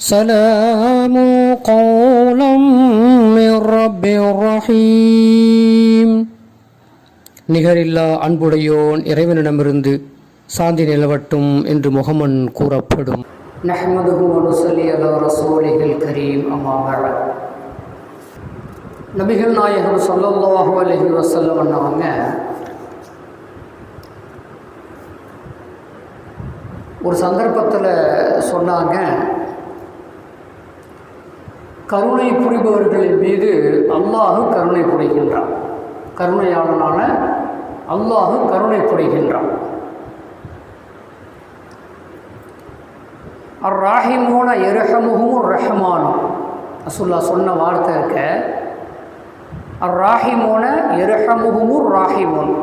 سلام قولا من رب رحيم நிகரில்லா அன்புடையோன் இறைவனிடமிருந்து சாந்தி நிலவட்டும் என்று முகமன் கூறப்படும் நஹ்மதுஹு வனுசல்லி அலா ரசூலிஹில் கரீம் அம்மா பஅத் நபிகள் நாயகம் ஸல்லல்லாஹு அலைஹி வஸல்லம் அன்னவங்க ஒரு சந்தர்ப்பத்தில் சொன்னாங்க கருணை புரிபவர்களின் மீது அல்லாஹு கருணை புரிகின்றான் கருணையாளனான அல்லாஹு கருணை புரிகின்றான் அர் ராஹிமோன. எருஹமுகும் ரஹமானும் அசுல்லா சொன்ன வார்த்தை இருக்க அர் ராஹிமோன எருஹமுகும் ராஹிமோன்.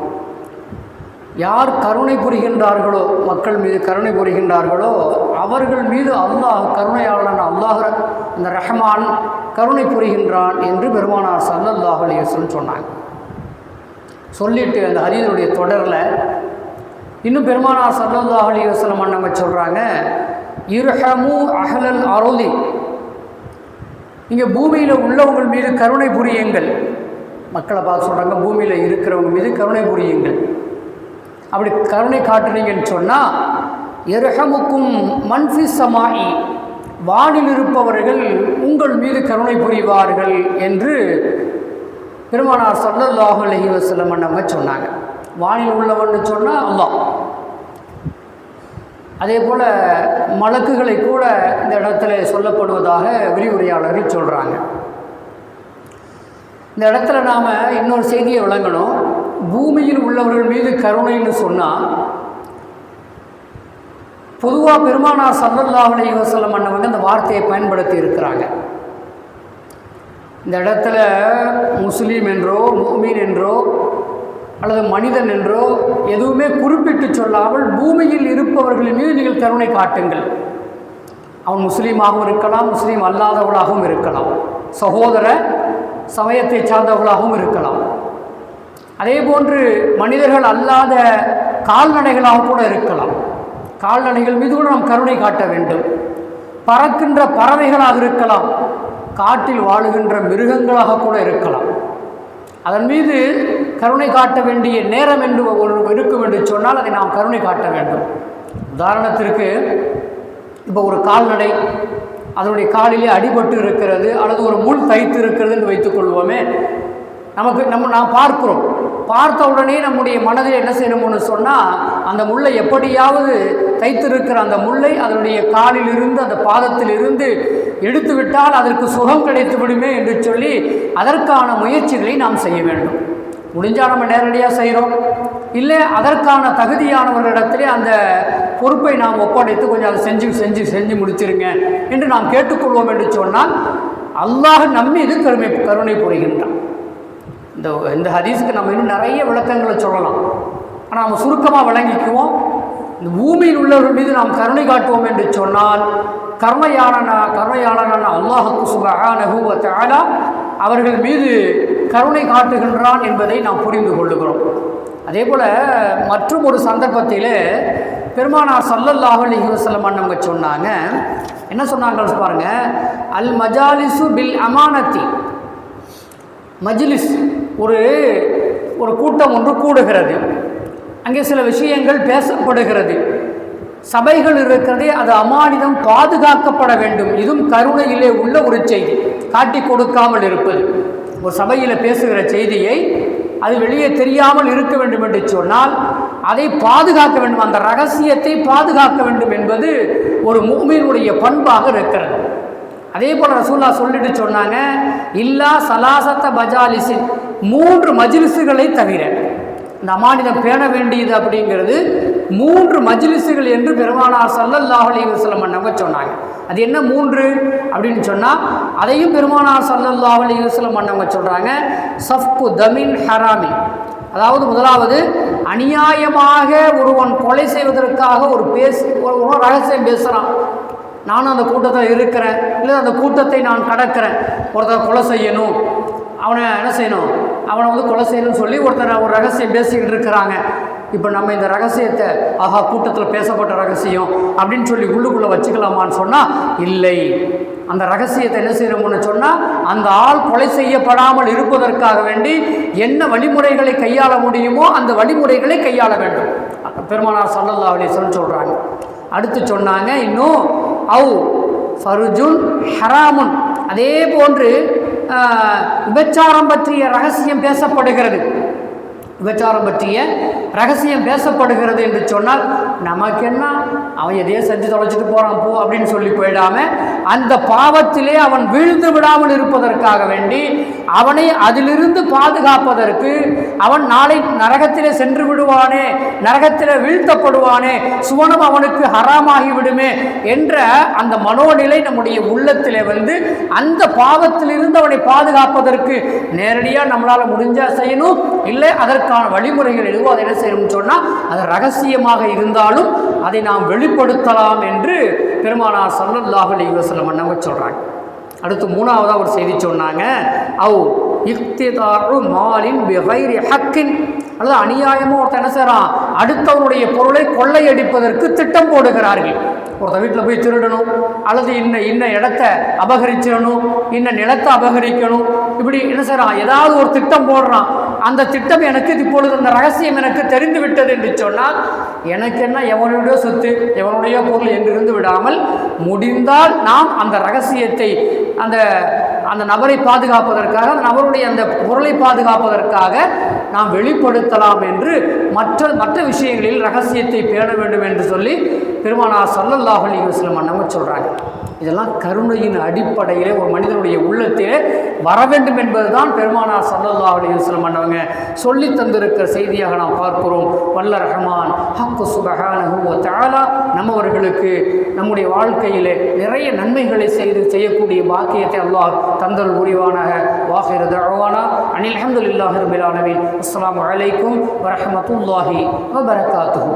யார் கருணை புரிகின்றார்களோ மக்கள் மீது கருணை புரிகின்றார்களோ அவர்கள் மீது அல்லாஹ் கருணையாளன் அல்லாஹ் இந்த ரஹ்மான் கருணை புரிகின்றான் என்று பெருமானார் சல்லல்லாஹ் அலிவசன் சொன்னாங்க. சொல்லிட்டு அந்த ஹரியனுடைய தொடரில் இன்னும் பெருமானார் சல்லல்லாஹ் அலிவசலம் அண்ணங்க சொல்கிறாங்க இருஹமு அஹலல் அருளி இங்கே பூமியில் உள்ளவங்கள் மீது கருணை புரியுங்கள். மக்களை பார்த்து சொல்கிறாங்க பூமியில் இருக்கிறவங்க மீது கருணை புரியுங்கள். அப்படி கருணை காட்டுறீங்கன்னு சொன்னால் எர்ஹமுக்கும் மன்ஃபி சமாயி வானில் இருப்பவர்கள் உங்கள் மீது கருணை புரிவார்கள் என்று பெருமானார் சல்லல்லாஹு அலஹி வசலம் அண்ணவங்க சொன்னாங்க. வானில் உள்ளவன்னு சொன்னால் அல்லாஹ். அதே போல் மலக்குகளை கூட இந்த இடத்துல சொல்லப்படுவதாக விரிவுரையாளர்கள் சொல்கிறாங்க இந்த இடத்துல நாம் இன்னொரு செய்தியை விளங்கணும். பூமியில் உள்ளவர்கள் மீது கருணைன்னு சொன்னால் பொதுவாக பெருமானார் சல்லல்லாஹ் அலைஹி வஸல்லம் அண்ணவங்க இந்த வார்த்தையை பயன்படுத்தி இருக்கிறாங்க இந்த இடத்துல முஸ்லீம் என்றோ மூமீன் என்றோ அல்லது மனிதன் என்றோ எதுவுமே குறிப்பிட்டு சொல்லாமல் பூமியில் இருப்பவர்களின் மீது நீங்கள் கருணை காட்டுங்கள். அவன் முஸ்லீமாகவும் இருக்கலாம் முஸ்லீம் அல்லாதவளாகவும் இருக்கலாம். சகோதர சமயத்தை சார்ந்தவர்களாகவும் இருக்கலாம். அதே போன்று மனிதர்கள் அல்லாத கால்நடைகளாக கூட இருக்கலாம். கால்நடைகள் மீது கூட நாம் கருணை காட்ட வேண்டும். பறக்கின்ற பறவைகளாக இருக்கலாம் காட்டில் வாழுகின்ற மிருகங்களாக கூட இருக்கலாம். அதன் மீது கருணை காட்ட வேண்டிய நேரம் என்று ஒரு இருக்கும் என்று சொன்னால் அதை நாம் கருணை காட்ட வேண்டும். உதாரணத்திற்கு இப்போ ஒரு கால்நடை அதனுடைய காலிலே அடிபட்டு இருக்கிறது அல்லது ஒரு முள் தைத்து இருக்கிறது என்று வைத்துக்கொள்வோமே. நமக்கு நம்ம நாம் பார்க்கிறோம். பார்த்த உடனே நம்முடைய மனதில் என்ன செய்யணும்னு சொன்னால் அந்த முள்ளை எப்படியாவது தைத்திருக்கிற அந்த முல்லை அதனுடைய காலில் இருந்து அந்த பாதத்திலிருந்து எடுத்துவிட்டால் எடுத்து விட்டால் அதற்கு சுகம் கிடைத்து விடுமே என்று சொல்லி அதற்கான முயற்சிகளை நாம் செய்ய வேண்டும். முடிஞ்சால் நம்ம நேரடியாக செய்கிறோம் இல்லை அதற்கான தகுதியானவர்களிடத்திலே அந்த பொறுப்பை நாம் ஒப்படைத்து கொஞ்சம் அதை செஞ்சு செஞ்சு செஞ்சு முடிச்சிருங்க என்று நாம் கேட்டுக்கொள்வோம் என்று சொன்னால் அல்லாஹ் நம்மீது கருமை கருணை புரிகின்றான். இந்த இந்த ஹதீஸுக்கு நம்ம இன்னும் நிறைய விளக்கங்களை சொல்லலாம். ஆனால் நம்ம சுருக்கமாக விளங்கிக்குவோம். இந்த பூமியில் உள்ளவர்கள் மீது நாம் கருணை காட்டுவோம் என்று சொன்னால் கருணையாளனா கருணையாளனான அல்லாஹுக்கு சுபஹானஹு அவர்கள் மீது கருணை காட்டுகின்றான் என்பதை நாம் புரிந்து கொள்ளுகிறோம். அதே போல் மற்றும் ஒரு சந்தர்ப்பத்தில் பெருமானார் சல்லல்லாஹு அலைஹி வசலம் அண்ணவங்க சொன்னாங்க. என்ன சொன்னாங்க பாருங்கள் அல் மஜாலிசு பில் அமானத்தி. மஜ்லிஸ் ஒரு ஒரு கூட்டம் ஒன்று கூடுகிறது. அங்கே சில விஷயங்கள் பேசப்படுகிறது. சபைகள் இருக்கிறதே அது அமானிதம் பாதுகாக்கப்பட வேண்டும். இதுவும் கருணையிலே உள்ள ஒரு செய்தி. காட்டி கொடுக்காமல் இருப்பது. ஒரு சபையில் பேசுகிற செய்தியை அது வெளியே தெரியாமல் இருக்க வேண்டும் என்று சொன்னால் அதை பாதுகாக்க வேண்டும். அந்த ரகசியத்தை பாதுகாக்க வேண்டும் என்பது ஒரு மூமியினுடைய பண்பாக இருக்கிறது. அதே போல் ரசூல்லா சொல்லிட்டு சொன்னாங்க இல்லா சலாசத்த பஜாலிசின் மூன்று மஜிலிசுகளை தவிர இந்த அமானிதம் பேண வேண்டியது அப்படிங்கிறது மூன்று மஜிலிசுகள் என்று பெருமானார் சல்லல்லாஹ் அலி வசலம் பண்ணவங்க சொன்னாங்க. அது என்ன மூன்று அப்படின்னு சொன்னால் அதையும் பெருமானார் சல்லல்லாஹ் அலி வசலம் பண்ணவங்க சொல்கிறாங்க சஃப்கு தமின் ஹராமி அதாவது முதலாவது அநியாயமாக ஒருவன் கொலை செய்வதற்காக ஒரு பேசு ஒரு ரகசியம் பேசுகிறான் நானும் அந்த கூட்டத்தில் இருக்கிறேன். இல்லை அந்த கூட்டத்தை நான் கடக்கிறேன். ஒருத்தரை கொலை செய்யணும். அவனை என்ன செய்யணும்? அவனை வந்து கொலை செய்யணும்னு சொல்லி ஒருத்தர் ஒரு ரகசியம் பேசிக்கிட்டு இருக்கிறாங்க. இப்போ நம்ம இந்த ரகசியத்தை ஆஹா கூட்டத்தில் பேசப்பட்ட ரகசியம் அப்படின்னு சொல்லி உள்ளுக்குள்ளே வச்சுக்கலாமான்னு சொன்னால் இல்லை. அந்த ரகசியத்தை என்ன செய்யணும்னு சொன்னால் அந்த ஆள் கொலை செய்யப்படாமல் இருப்பதற்காக வேண்டி என்ன வழிமுறைகளை கையாள முடியுமோ அந்த வழிமுறைகளை கையாள வேண்டும். பெருமானார் சல்லல்லா அலிஸ்வரன் சொல்கிறாங்க அடுத்து சொன்னாங்க இன்னும் அவு ஃபருஜுன் ஹராமுன். அதே போன்று உபச்சாரம் விபச்சாரம் பற்றிய ரகசியம் பேசப்படுகிறது. விபச்சாரம் பற்றிய ரகசியம் பேசப்படுகிறது என்று சொன்னால் நமக்கு என்ன அவன் எதையோ செஞ்சு தொலைச்சிட்டு போகிறான் போ அப்படின்னு சொல்லி போயிடாம அந்த பாவத்திலே அவன் வீழ்ந்து விடாமல் இருப்பதற்காக வேண்டி அவனை அதிலிருந்து பாதுகாப்பதற்கு அவன் நாளை நரகத்திலே சென்று விடுவானே நரகத்திலே வீழ்த்தப்படுவானே சுவனம் அவனுக்கு ஹராமாகி விடுமே என்ற அந்த மனோநிலை நம்முடைய உள்ளத்திலே வந்து அந்த பாவத்திலிருந்து அவனை பாதுகாப்பதற்கு நேரடியாக நம்மளால் முடிஞ்சால் செய்யணும் இல்லை அதற்கு அதற்கான வழிமுறைகள் எதுவோ அதை என்ன செய்யணும்னு சொன்னால் அது ரகசியமாக இருந்தாலும் அதை நாம் வெளிப்படுத்தலாம் என்று பெருமானார் சல்லல்லாஹு அலி வசலம் அண்ணவங்க சொல்கிறாங்க அடுத்து மூணாவதாக ஒரு செய்தி சொன்னாங்க. அவ் இக்திதாரு மாலின் பிகைரி ஹக்கின். அல்லது அநியாயமாக ஒருத்தன் என்ன செய்கிறான் அடுத்தவருடைய பொருளை கொள்ளையடிப்பதற்கு திட்டம் போடுகிறார்கள். ஒருத்தர் வீட்டில் போய் திருடணும் அல்லது இன்ன இன்ன இடத்த அபகரிச்சிடணும் இன்ன நிலத்தை அபகரிக்கணும் இப்படி என்ன செய்கிறான் ஏதாவது ஒரு திட்டம் போடுறான். அந்த திட்டம் எனக்கு இப்பொழுது அந்த ரகசியம் எனக்கு தெரிந்து விட்டது என்று சொன்னால் எனக்கு என்ன எவனுடைய சொத்து எவனுடைய பொருள் என்றிருந்து விடாமல் முடிந்தால் நாம் அந்த ரகசியத்தை அந்த அந்த நபரை பாதுகாப்பதற்காக அந்த நபருடைய அந்த பொருளை பாதுகாப்பதற்காக நாம் வெளிப்படுத்தலாம் என்று மற்ற மற்ற விஷயங்களில் ரகசியத்தை பேண வேண்டும் என்று சொல்லி பெருமானார் சல்லல்லாஹ் அலைஹி வஸல்லம் அண்ணவங்க சொல்கிறாங்க இதெல்லாம் கருணையின் அடிப்படையிலே ஒரு மனிதனுடைய உள்ளத்திலே வர வேண்டும் என்பதுதான் பெருமானார் சல்லல்லாஹ் அலைஹி வஸல்லம் அண்ணவங்க சொல்லி தந்திருக்கிற செய்தியாக நாம் பார்க்கிறோம். வல்ல ரஹமான் ஹக்கு சுபஹானஹு நம்மவர்களுக்கு நம்முடைய வாழ்க்கையிலே நிறைய நன்மைகளை செய்து செய்யக்கூடிய பாக்கியத்தை அல்லாஹ் தந்தல் புரிவானாக. வாஹிர தழவானா அனில் அல்ஹம்துலில்லாஹி ரபில் ஆலமீன். அஸ்ஸலாமு அலைக்கும் வரஹ்மத்துல்லாஹி வபரகாத்துஹு.